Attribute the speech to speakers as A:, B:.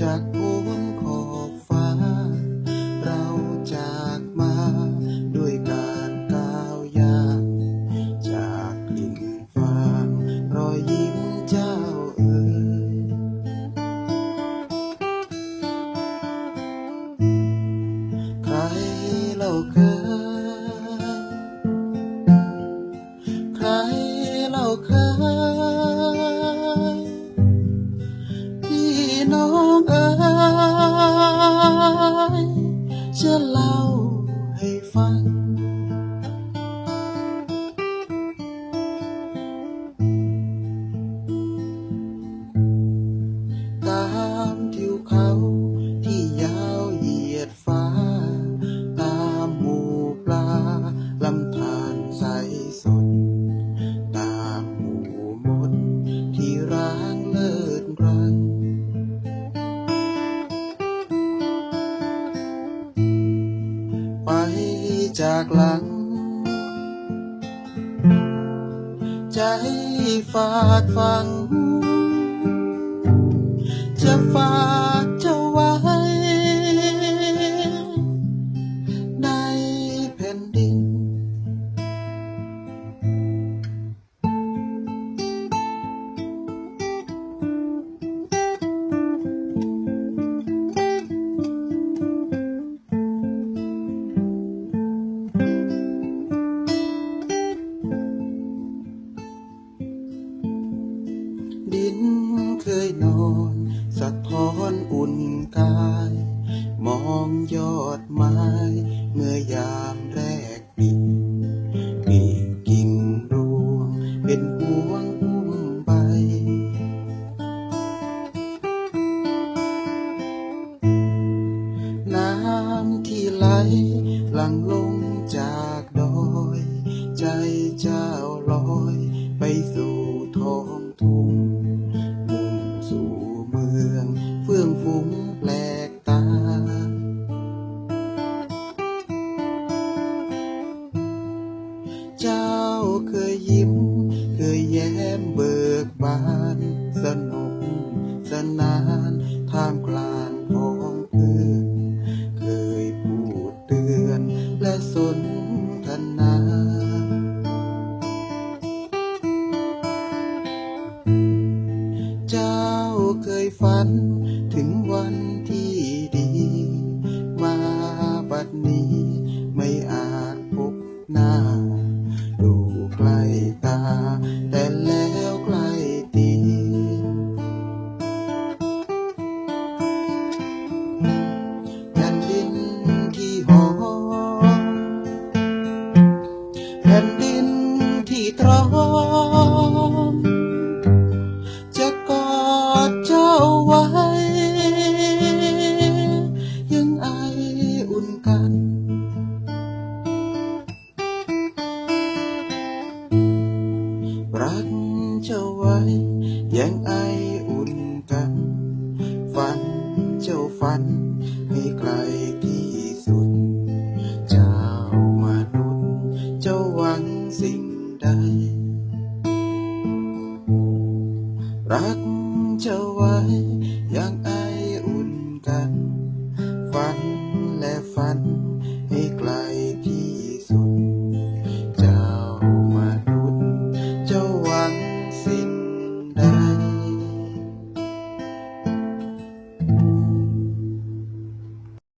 A: จากโพ้นขอบฟ้า เราจากมาด้วยการก้าวยากจากกลิ่นฟางรอยยิ้มเจ้าเอ๋ยใครเล่าเคยใครเล่าเคยางเลิศรันไปจากหลัง ใจฝากฟังจะฝากเจ้า ดินเคยนอน สะท้อนอุ่นกาย มองยอดไม้ เมื่อยามแรกปีปีกกิ่งรวง เป็นพวงอุ้มใบ น้ำที่ไหลหลังลงจาก เจ้าเคยยิ้ม เคยแย้มเบิกบาน สนุกสนานท่ามกลางพ้องเพื่อนเคยพูดเตือนและสนทนาเจ้าเคยฝันถึงวัน งไออุ่นกัน ฝันเจ้าฝันให้ไกลที่สุด เจ้ามนุษย์เจ้าหวังสิ่งใด รักเจ้าไว้ยังไออุ่นกัน ฝัน